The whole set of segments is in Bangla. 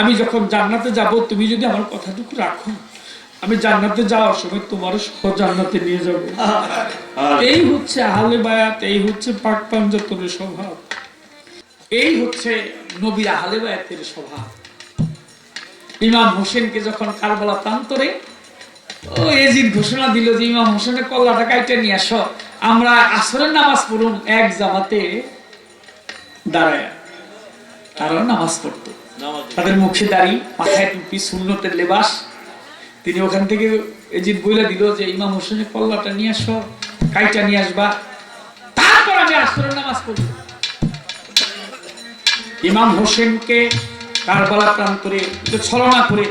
আমি যখন জান্নাতে যাব তুমি যদি আমার কথাটুকু রাখো আমি জান্নাতে যাওয়ার সময় তোমারও সহ জান্নাতে নিয়ে যাব। এই হচ্ছে আহলে বায়াত এই হচ্ছে পাক পাঞ্জাতনের স্বভাব। এই হচ্ছে নবী আহলে বায়াতের স্বভাব। ইমাম হোসেনকে যখন কারবালা প্রান্তরে ও এজিদ ঘোষণা দিল যে ইমাম হোসেনের কল্লাটা কাইটে নিয়ে আসো আমরা আসরের নামাজ পড়ুন এক জামাতে দাঁড়ায়। তারাও নামাজ পড়তো। তাদের মুখে দাড়ি, মাথায় টুপি, সুন্নতের লেবাস। তিনি ওখান থেকে এজিদ বইলা দিল যে, ইমাম হোসেনের কল্লাটা নিয়ে আসো, কাইটা নিয়ে আসবা। তারপর আমি আসরের নামাজ পড়ব। ইমাম হোসেনকে কারবালা প্রান্তরে একটু ছলনা করে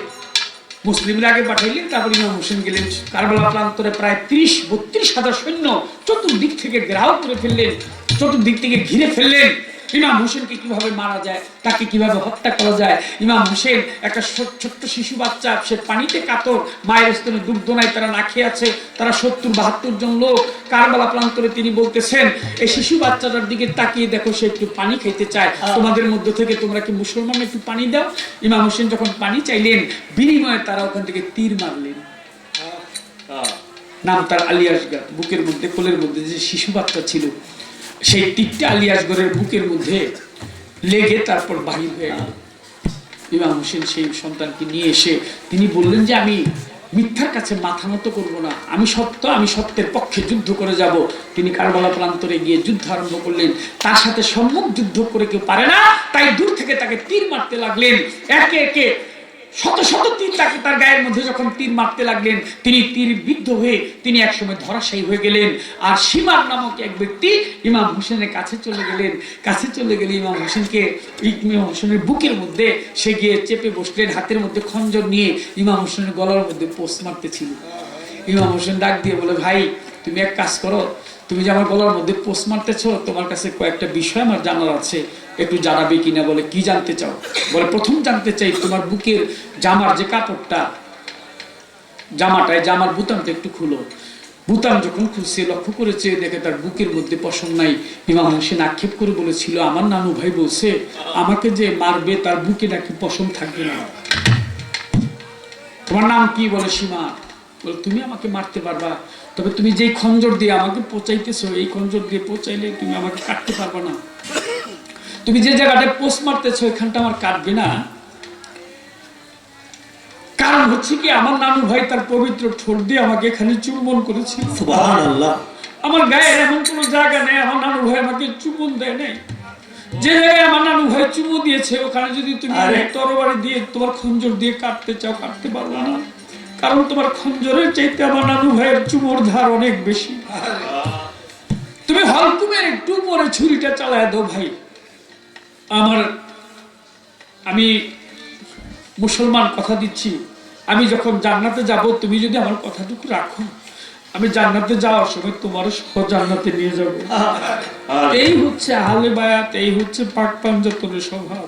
মুসলিমরা আগে পাঠাইলেন, তারপর ইমাম হোসেন গেলেন। কারবালা প্রান্তরে প্রায় ত্রিশ, বত্রিশ হাজার সৈন্য চতুর্দিক থেকে গ্রাহ করে ফেললেন, চতুর্দিক থেকে ঘিরে ফেললেন। ইমাম হোসেনকে কীভাবে মারা যায় তাকে কীভাবে হত্যা করা যায়? ইমাম হোসেন একটা ছোট্ট শিশু বাচ্চা সে পানিতে কাতর মায়ের স্তনে দুগ্ধ তারা না খেয়ে আছে তারা সত্তর বাহাত্তর জন লোক। কারবালা প্রান্তরে তিনি বলতেছেন এই শিশু বাচ্চাটার দিকে তাকিয়ে দেখো সে একটু পানি খেতে চায়। তোমাদের মধ্য থেকে তোমরা কি মুসলমান একটু পানি দাও? ইমাম হোসেন যখন পানি চাইলেন বিনিময়ে তারা ওখান থেকে তীর মারলেন। নাম তার আলিয়াসগড় বুকের মধ্যে কোলের মধ্যে যে শিশু বাচ্চা ছিল সেই তীরটা আলিয়াসগড়ের বুকের মধ্যে লেগে তারপর বাহির হয়ে গেল। ইমাম হোসেন সেই সন্তানকে নিয়ে এসে তিনি বললেন যে, আমি মিথ্যার কাছে মাথা মতো করব না। আমি সত্য, আমি সত্যের পক্ষে যুদ্ধ করে যাব। তিনি কারবালা প্রান্তরে গিয়ে যুদ্ধ আরম্ভ করলেন। তার সাথে সম্মুখ যুদ্ধ করে কেউ পারে না। তাই দূর থেকে তাকে তীর মারতে লাগলেন। একে একে শত শত তীর তাকে তার গায়ের মধ্যে যখন তীর মারতে লাগলেন, তিনি তীর বিদ্ধ হয়ে তিনি একসময় ধরাশায়ী হয়ে গেলেন। আর সীমার নামক এক ব্যক্তি ইমাম হোসেনের কাছে চলে গেলেন। কাছে চলে গেলে ইমাম হোসেনকে, ইমাম হোসেনের বুকের মধ্যে সে গিয়ে চেপে বসলেন, হাতের মধ্যে খঞ্জর নিয়ে ইমাম হোসেনের গলার মধ্যে পোস্ট মারতেছিল। ইমাম হোসেন ডাক দিয়ে বলে, ভাই, তুমি এক কাজ করো, তুমি যে আমার গলার মধ্যে পোস্ট মারতেছো, তোমার কাছে কয়েকটা বিষয় আমার জানার আছে, একটু জানাবে কিনা বলে, কি জানতে চাও? বলে, প্রথম জানতে চাই তোমার বুকের জামার যে কাপড়টা, জামাটায়, জামার বুতামটা একটু খুলো। বুতাম যখন খুলছে, লক্ষ্য করেছে, দেখে তার বুকের মধ্যে পশম নাই। ইমাম হোসেন আক্ষেপ করে বলেছিল, আমার নানু ভাই বলছে, আমাকে যে মারবে, তার বুকে নাকি পশম থাকবে না। তোমার নাম কি? বলে, সীমা। বলে তুমি আমাকে মারতে পারবা তবে তুমি যেই খঞ্জর দিয়ে আমাকে পচাইতেছো এই খঞ্জর দিয়ে পচাইলে তুমি আমাকে কাটতে পারবা না। তুমি যে জায়গাটা পোস্ট মারতেছো এখানটা আমার কাটবে না। কারণ হচ্ছে কি আমার নানু ভাই তার পবিত্র ঠোঁট দিয়ে আমাকে এখানে চুম্বন সুবহানাল্লাহ। আমার গায়ে এমন কোনো জায়গা নেই আমার নানু ভাই আমাকে চুম্বন দেয় নাই। যে আমার নানু ভাই চুমু দিয়েছে ওখানে যদি তুমি। তরবারি দিয়ে তোমার খঞ্জর দিয়ে কাটতে চাও কাটতে পারবে না। কারণ তোমার খঞ্জরের চাইতে আমার নানু ভাইয়ের চুমোর ধার অনেক বেশি। তুমি হলকুমের একটু পরে ছুরিটা চালায় দাও ভাই। আমার আমি মুসলমান কথা দিচ্ছি। আমি যখন জান্নাতে যাব তুমি যদি আমার কথাটুকু রাখো আমি জান্নাতে যাওয়ার সময় তোমারও সহ জান্নাতে নিয়ে যাব। এই হচ্ছে আহলে বায়াত এই হচ্ছে পাক পাঞ্জাতনের স্বভাব।